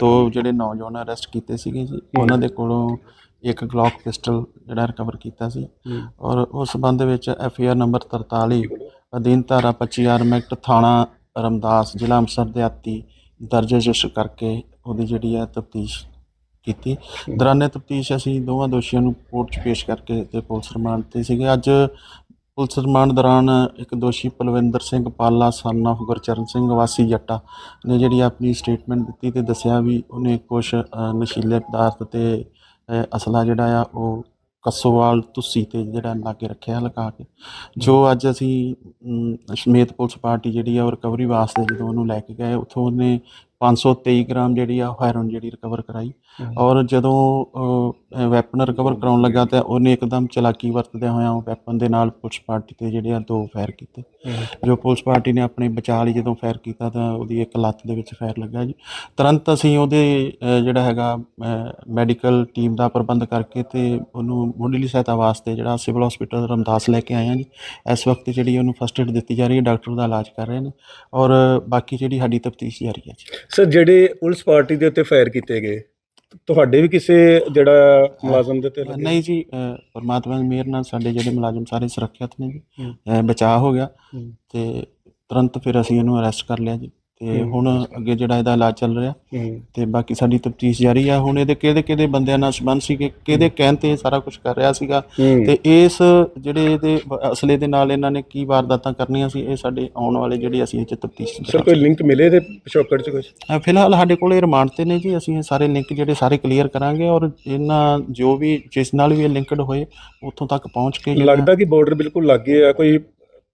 ਦੋ ਜਿਹੜੇ ਨੌਜਵਾਨ ਅਰੈਸਟ ਕੀਤੇ ਸੀਗੇ ਜੀ ਉਹਨਾਂ ਦੇ ਕੋਲੋਂ ਇੱਕ ਗਲੌਕ ਪਿਸਟਲ ਜਿਹੜਾ ਰਿਕਵਰ ਕੀਤਾ ਸੀ। ਔਰ ਉਸ ਸੰਬੰਧ ਵਿੱਚ ਐਫ ਆਰ ਨੰਬਰ 43 ਅਧੀਨ ਧਾਰਾ 25 ਆਰਮ ਐਕਟ ਥਾਣਾ ਰਮਦਾਸ ਜ਼ਿਲ੍ਹਾ ਅੰਮ੍ਰਿਤਸਰ ਦਿਹਾਤੀ ਦਰਜ ਰਜਿਸਟਰ ਕਰਕੇ ਉਹਦੀ ਜਿਹੜੀ ਹੈ ਤਫਤੀਸ਼ ਕੀਤੀ। ਦੌਰਾਨੇ ਤਫਤੀਸ਼ ਅਸੀਂ ਦੋਵਾਂ ਦੋਸ਼ੀਆਂ ਨੂੰ ਕੋਰਟ 'ਚ ਪੇਸ਼ ਕਰਕੇ ਤੇ ਪੁਲਿਸ ਰਿਮਾਂਡ ਤੇ ਸੀਗੇ। ਅੱਜ ਪੁਲਿਸ ਰਿਮਾਂਡ ਦੌਰਾਨ ਇੱਕ ਦੋਸ਼ੀ ਪਲਵਿੰਦਰ ਸਿੰਘ ਪਾਲਾ ਸਨ of ਗੁਰਚਰਨ ਸਿੰਘ, ਵਾਸੀ ਜੱਟਾ ਨੇ ਜਿਹੜੀ ਆਪਣੀ ਸਟੇਟਮੈਂਟ ਦਿੱਤੀ ਤੇ ਦੱਸਿਆ ਵੀ ਉਹਨੇ ਕੁਝ ਨਸ਼ੀਲੇ ਪਦਾਰਥ ਤੇ ਅਸਲਾ ਜਿਹੜਾ ਆ ਉਹ ਕਸੋਵਾਲ ਤੁਸੀ ਤੇ ਜਿਹੜਾ ਲਾਗੇ ਰੱਖਿਆ, ਲਗਾ ਕੇ। ਜੋ ਅੱਜ ਅਸੀਂ ਸਮੇਤ ਪੁਲਿਸ ਪਾਰਟੀ ਜਿਹੜੀ ਆ ਉਹ ਰਿਕਵਰੀ ਵਾਸਤੇ ਜਦੋਂ ਉਹਨੂੰ ਲੈ ਕੇ ਗਏ, ਉੱਥੋਂ ਉਹਨੇ 523 ਗ੍ਰਾਮ ਜਿਹੜੀ ਆ ਹੈਰੋਨ ਜਿਹੜੀ ਰਿਕਵਰ ਕਰਾਈ। ਔਰ ਜਦੋਂ ਵੈਪਨ ਰਿਕਵਰ ਕਰਾਉਣ ਲੱਗਾ ਤਾਂ ਉਹਨੇ ਇੱਕਦਮ ਚਲਾਕੀ ਵਰਤਦਿਆਂ ਹੋਇਆਂ ਉਹ ਵੈਪਨ ਦੇ ਨਾਲ ਪੁਲਿਸ ਪਾਰਟੀ ਤੇ ਜਿਹੜੇ ਆ ਦੋ ਫਾਇਰ ਕੀਤੇ। ਜੋ ਪੁਲਿਸ ਪਾਰਟੀ ਨੇ ਆਪਣੇ ਬਚਾਅ ਲਈ ਜਦੋਂ ਫਾਇਰ ਕੀਤਾ ਤਾਂ ਉਹਦੀ ਇੱਕ ਲੱਤ ਦੇ ਵਿੱਚ ਫਾਇਰ ਲੱਗਾ ਜੀ। ਤੁਰੰਤ ਅਸੀਂ ਉਹਦੇ ਜਿਹੜਾ ਹੈਗਾ ਮੈਡੀਕਲ ਟੀਮ ਦਾ ਪ੍ਰਬੰਧ ਕਰਕੇ ਤੇ ਉਹਨੂੰ ਮੁੱਢਲੀ ਸਹਾਇਤਾ ਵਾਸਤੇ ਜਿਹੜਾ ਸਿਵਲ ਹਸਪੀਟਲ ਰਮਦਾਸ ਲੈ ਕੇ ਆਏ ਹਾਂ ਜੀ। ਇਸ ਵਕਤ ਜਿਹੜੀ ਉਹਨੂੰ ਫਸਟ ਏਡ ਦਿੱਤੀ ਜਾ ਰਹੀ ਹੈ ਡਾਕਟਰ ਦਾ ਇਲਾਜ ਕਰ ਰਹੇ ਨੇ। ਔਰ ਬਾਕੀ ਜਿਹੜੀ ਸਾਡੀ ਤਫਤੀਸ਼ ਜਾਰੀ ਹੈ ਜੀ। ਸਰ ਜਿਹੜੇ ਪੁਲਿਸ ਪਾਰਟੀ ਦੇ ਉੱਤੇ ਫਾਇਰ ਕੀਤੇ ਗਏ ਤੁਹਾਡੇ ਵੀ ਕਿਸੇ ਜਿਹੜਾ ਮੁਲਾਜ਼ਮ ਦੇ ਉੱਤੇ ਲੱਗੇ? ਨਹੀਂ ਜੀ ਪਰਮਾਤਮਾ ਦੀ ਮਿਹਰ ਨਾਲ ਸਾਡੇ ਜਿਹੜੇ ਮੁਲਾਜ਼ਮ ਸਾਰੇ ਸੁਰੱਖਿਅਤ ਨੇ ਜੀ ਬਚਾਅ ਹੋ ਗਿਆ। ਤੇ ਤੁਰੰਤ ਫਿਰ ਅਸੀਂ ਇਹਨੂੰ ਅਰੈਸਟ ਕਰ ਲਿਆ ਜੀ ਤੇ। ਹੁਣ ਅੱਗੇ ਜਿਹੜਾ ਇਹਦਾ ਇਲਾਜ ਚੱਲ ਰਿਹਾ ਤੇ ਬਾਕੀ ਸਾਡੀ ਤਫਤੀਸ਼ ਜਾਰੀ ਆ। ਹੁਣ ਇਹਦੇ ਕਿਹਦੇ ਕਿਹਦੇ ਬੰਦਿਆਂ ਨਾਲ ਸੰਬੰਧ ਸੀ ਕਿ ਕਿਹਦੇ ਕਹਿਣ ਤੇ ਇਹ ਸਾਰਾ ਕੁਝ ਕਰ ਰਿਹਾ ਸੀਗਾ? ਤੇ ਇਸ ਜਿਹੜੇ ਇਹਦੇ ਅਸਲੇ ਦੇ ਨਾਲ ਇਹਨਾਂ ਨੇ ਕੀ ਵਾਰਦਾਤਾਂ ਕਰਨੀਆਂ ਸੀ ਇਹ ਸਾਡੇ ਆਉਣ ਵਾਲੇ ਜਿਹੜੀ ਅਸੀਂ ਇਹ ਚ ਤਫਤੀਸ਼ ਸਰ ਕੋਈ ਲਿੰਕ ਮਿਲੇ ਤੇ ਪਿਛੋਕੜ ਚ ਕੁਝ ਫਿਲਹਾਲ ਸਾਡੇ ਕੋਲ ਇਹ ਰਿਮਾਂਡ ਤੇ ਨੇ ਜੀ। ਅਸੀਂ ਇਹ ਸਾਰੇ ਲਿੰਕ ਜਿਹੜੇ ਸਾਰੇ ਕਲੀਅਰ ਕਰਾਂਗੇ ਔਰ ਇਹਨਾਂ ਜੋ ਵੀ ਜਿਸ ਨਾਲ ਵੀ ਇਹ ਲਿੰਕਡ ਹੋਏ ਉੱਥੋਂ ਤੱਕ ਪਹੁੰਚ ਕੇ ਲੱਗਦਾ ਕਿ ਬਾਰਡਰ ਬਿਲਕੁਲ ਲੱਗੇ ਆ ਕੋਈ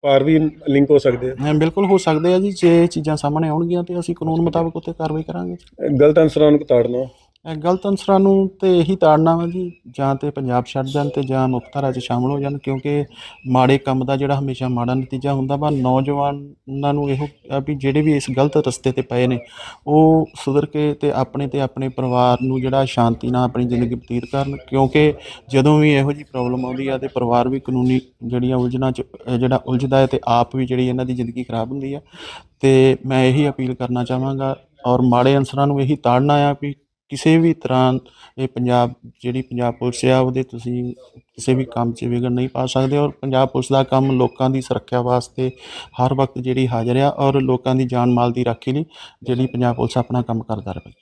ਪਾਰ ਵੀ ਲਿੰਕ ਹੋ ਸਕਦੇ ਆ। ਹਾਂ, ਬਿਲਕੁਲ ਹੋ ਸਕਦੇ ਆ ਜੀ। ਜੇ ਇਹ ਚੀਜ਼ਾਂ ਸਾਹਮਣੇ ਆਉਣਗੀਆਂ ਤੇ ਅਸੀਂ ਕਾਨੂੰਨ ਮੁਤਾਬਕ ਉੱਤੇ ਕਾਰਵਾਈ ਕਰਾਂਗੇ। ਗਲਤ ਅਨਸਰਾਂ ਨੂੰ ਤਾੜਨਾ। ਗਲਤ ਅਨਸਰਾਂ ਨੂੰ ਤੇ ਇਹੀ ਤਾੜਨਾ ਵਾ ਜੀ, ਜਾਂ ਤੇ ਪੰਜਾਬ ਛੱਡ ਜਾਣ ਤੇ ਜਾਂ ਮੁਖਤਾਰਾ 'ਚ ਸ਼ਾਮਲ ਹੋ ਜਾਣ, ਕਿਉਂਕਿ ਮਾੜੇ ਕੰਮ ਦਾ ਜਿਹੜਾ ਹਮੇਸ਼ਾ ਮਾੜਾ ਨਤੀਜਾ ਹੁੰਦਾ ਵਾ, ਨੌਜਵਾਨਾਂ ਨੂੰ ਇਹੋ ਆ ਵੀ ਜਿਹੜੇ ਵੀ ਇਸ ਗਲਤ ਰਸਤੇ ਤੇ ਪਏ ਨੇ, ਉਹ ਸੁਧਰ ਕੇ ਤੇ ਆਪਣੇ ਤੇ ਆਪਣੇ ਪਰਿਵਾਰ ਨੂੰ ਜਿਹੜਾ ਸ਼ਾਂਤੀ ਨਾਲ ਆਪਣੀ ਜ਼ਿੰਦਗੀ ਬਤੀਤ ਕਰਨ, ਕਿਉਂਕਿ ਜਦੋਂ ਵੀ ਇਹੋ ਜੀ ਪ੍ਰੋਬਲਮ ਆਉਂਦੀ ਆ ਤੇ ਪਰਿਵਾਰ ਵੀ ਕਾਨੂੰਨੀ ਜਿਹੜੀਆਂ ਉਲਝਣਾਂ 'ਚ ਜਿਹੜਾ ਉਲਝਦਾ ਹੈ ਤੇ ਆਪ ਵੀ ਜਿਹੜੀ ਇਹਨਾਂ ਦੀ ਜ਼ਿੰਦਗੀ ਖਰਾਬ ਹੁੰਦੀ ਆ, ਤੇ ਮੈਂ ਇਹੀ ਅਪੀਲ ਕਰਨਾ ਚਾਹਾਂਗਾ ਔਰ ਮਾੜੇ ਅਨਸਰਾਂ ਨੂੰ ਇਹੀ ਤਾੜਨਾ ਆ ਵੀ ਕਿਸੇ ਵੀ ਤਰ੍ਹਾਂ ਇਹ ਪੰਜਾਬ, ਜਿਹੜੀ ਪੰਜਾਬ ਪੁਲਿਸ ਆ, ਉਹਦੇ ਤੁਸੀਂ ਕਿਸੇ ਵੀ ਕੰਮ 'ਚ ਵਿਗੜ ਨਹੀਂ ਪਾ ਸਕਦੇ ਔਰ ਪੰਜਾਬ ਪੁਲਿਸ ਦਾ ਕੰਮ ਲੋਕਾਂ ਦੀ ਸੁਰੱਖਿਆ ਵਾਸਤੇ ਹਰ ਵਕਤ ਜਿਹੜੀ ਹਾਜ਼ਰ ਆ ਔਰ ਲੋਕਾਂ ਦੀ ਜਾਨ ਮਾਲ ਦੀ ਰਾਖੀ ਲਈ ਜਿਹੜੀ ਪੰਜਾਬ ਪੁਲਿਸ ਆਪਣਾ ਕੰਮ ਕਰਦਾ ਰਹੇ।